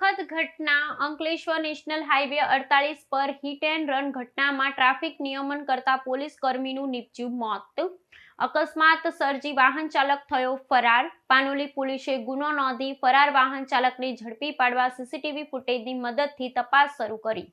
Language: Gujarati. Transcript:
ઘટના. અંકલેશ્વર નેશનલ હાઈવે અડતાલીસ પર હિટ એન્ડ રન ઘટનામાં ટ્રાફિક નિયમન કરતા પોલીસ કર્મીનું નિપજ્યું મોત. અકસ્માત, સર્જી વાહન ચાલક થયો ફરાર. પાનોલી પોલીસે ગુનો નોંધી ફરાર વાહન ચાલકને ઝડપી પાડવા સીસીટીવી ફૂટેજની મદદથી તપાસ શરૂ કરી.